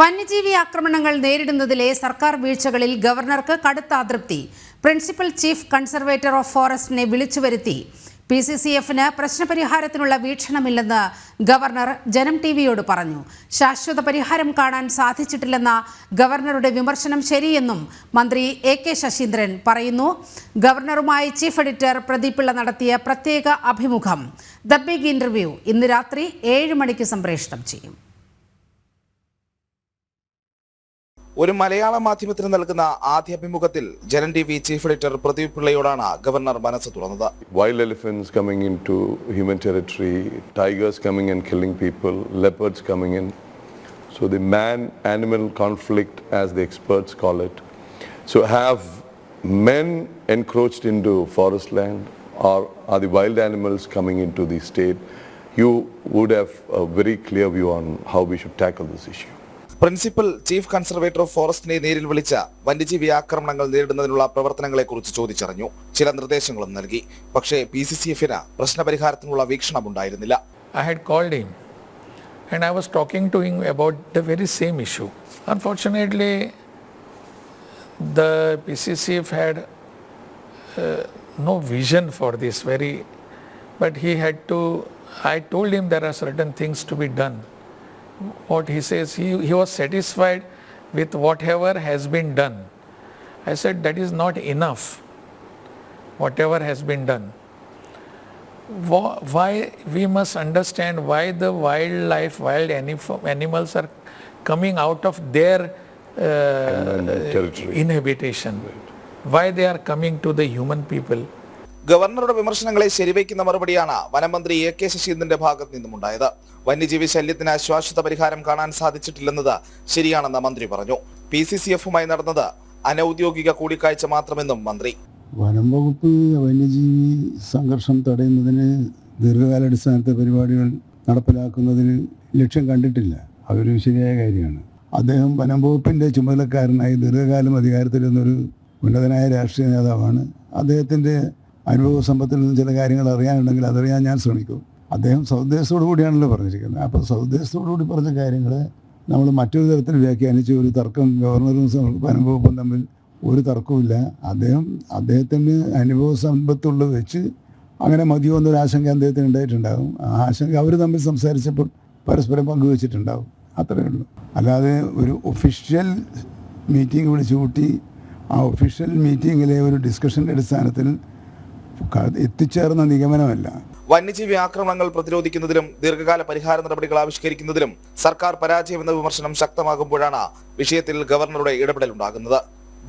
വന്യജീവി ആക്രമണങ്ങൾ നേരിടുന്നതിലെ സർക്കാർ വീഴ്ചകളിൽ ഗവർണർക്ക് കടുത്ത അതൃപ്തി. പ്രിൻസിപ്പൽ ചീഫ് കൺസർവേറ്റർ ഓഫ് ഫോറസ്റ്റിനെ വിളിച്ചു വരുത്തി പി സി സി എഫിന് പ്രശ്നപരിഹാരത്തിനുള്ള വീക്ഷണമില്ലെന്ന് ഗവർണർ ജനം ടി വിയോട് പറഞ്ഞു. ശാശ്വത പരിഹാരം കാണാൻ സാധിച്ചിട്ടില്ലെന്ന ഗവർണറുടെ വിമർശനം ശരിയെന്നും മന്ത്രി എ കെ ശശീന്ദ്രൻ പറയുന്നു. ഗവർണറുമായി ചീഫ് എഡിറ്റർ പ്രദീപ് പിള്ള നടത്തിയ പ്രത്യേക അഭിമുഖം. ദ ബിഗ് ഇന്റർവ്യൂ ഇന്ന് രാത്രി ഏഴ് മണിക്ക് സംപ്രേഷണം ചെയ്യും. ഒരു മലയാള മാധ്യമത്തിന് നൽകുന്ന ആദ്യ അഭിമുഖത്തിൽ Janam T V chief editor Pradeep പിള്ളയോടാണ് governor മനസ്സ് തുറന്നത്. Wild elephants coming into human territory tigers coming in killing people leopards coming in so the man animal conflict as the experts call it so have men encroached into forest land are are the wild animals coming into the state you would have a very clear view on how we should tackle this issue principal chief conservator of ഫോറസ്റ്റിനെ നേരിൽ വിളിച്ച വന്യജീവി ആക്രമണങ്ങൾ നേരിടുന്നതിനുള്ള പ്രവർത്തനങ്ങളെക്കുറിച്ച് ചോദിച്ചറിഞ്ഞു ചില നിർദ്ദേശങ്ങളും നൽകി പക്ഷേ P C C എഫിന് പ്രശ്നപരിഹാരത്തിനുള്ള വീക്ഷണമുണ്ടായിരുന്നില്ല I had called him and I was talking to him about the very same issue. Unfortunately, the PCCF had uh, no vision for this very, but he had to, I told him there are certain things to be done. What he says, he, he was satisfied with whatever has been done. I said that is not enough, whatever has been done why we must understand why the wildlife, wild animals are coming out of their uh, And then territory. inhabitation, why they are coming to the human people. ഗവർണറുടെ വിമർശനങ്ങളെ ശരിവയ്ക്കുന്ന മറുപടിയാണ് വനമന്ത്രി A K ശശീന്ദ്രന്റെ ഭാഗത്ത് നിന്നുമുണ്ടായത്. വന്യജീവി ശല്യത്തിന് ശാശ്വത പരിഹാരം കാണാൻ സാധിച്ചിട്ടില്ലെന്നത് ശരിയാണെന്ന് മന്ത്രി പറഞ്ഞു. പി സി സി എഫുമായി നടന്നത് അനൌദ്യോഗിക കൂടിക്കാഴ്ച മാത്രമെന്നും മന്ത്രി. വനം വകുപ്പ് വന്യജീവി സംഘർഷം തടയുന്നതിന് ദീർഘകാലാടിസ്ഥാനത്തെ പരിപാടികൾ നടപ്പിലാക്കുന്നതിന് ലക്ഷ്യം കണ്ടിട്ടില്ല. അതൊരു ശരിയായ കാര്യമാണ്. അദ്ദേഹം വനം വകുപ്പിന്റെ ചുമതലക്കാരനായി ദീർഘകാലം അധികാരത്തിലിരുന്നൊരു ഉന്നതനായ രാഷ്ട്രീയ നേതാവാണ്. അദ്ദേഹത്തിന്റെ അനുഭവ സമ്പത്തിൽ നിന്ന് ചില കാര്യങ്ങൾ അറിയാനുണ്ടെങ്കിൽ അതറിയാൻ ഞാൻ ശ്രമിക്കും. അദ്ദേഹം സൗദ്ദേശത്തോടു കൂടിയാണല്ലോ പറഞ്ഞിരിക്കുന്നത്. അപ്പോൾ സൗദ്ദേശത്തോടു കൂടി പറഞ്ഞ കാര്യങ്ങൾ നമ്മൾ മറ്റൊരു തരത്തിൽ വ്യാഖ്യാനിച്ച് ഒരു തർക്കം ഗവർണറും അനുഭവവും തമ്മിൽ ഒരു തർക്കവുമില്ല. അദ്ദേഹം അദ്ദേഹത്തിന് അനുഭവ സമ്പത്തുള്ളത് വെച്ച് അങ്ങനെ മതിയോ എന്നൊരു ആശങ്ക അദ്ദേഹത്തിന് ഉണ്ടായിട്ടുണ്ടാകും. ആ ആശങ്ക അവർ തമ്മിൽ സംസാരിച്ചപ്പോൾ പരസ്പരം പങ്കുവച്ചിട്ടുണ്ടാകും. അത്രയേ ഉള്ളൂ. അല്ലാതെ ഒരു ഒഫീഷ്യൽ മീറ്റിംഗ് വിളിച്ചു കൂട്ടി ആ ഒഫീഷ്യൽ മീറ്റിങ്ങിലെ ഒരു ഡിസ്കഷന്റെ അടിസ്ഥാനത്തിൽ എത്തിച്ചേർന്ന നിഗമനമല്ല. വന്യജീവി ആക്രമണങ്ങൾ പ്രതിരോധിക്കുന്നതിലും ദീർഘകാല പരിഹാര നടപടികൾ ആവിഷ്കരിക്കുന്നതിലും സർക്കാർ പരാജയമെന്ന വിമർശനം ശക്തമാകുമ്പോഴാണ് വിഷയത്തിൽ ഗവർണറുടെ ഇടപെടലുണ്ടാകുന്നത്.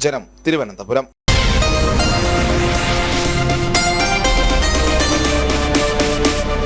ജനം തിരുവനന്തപുരം.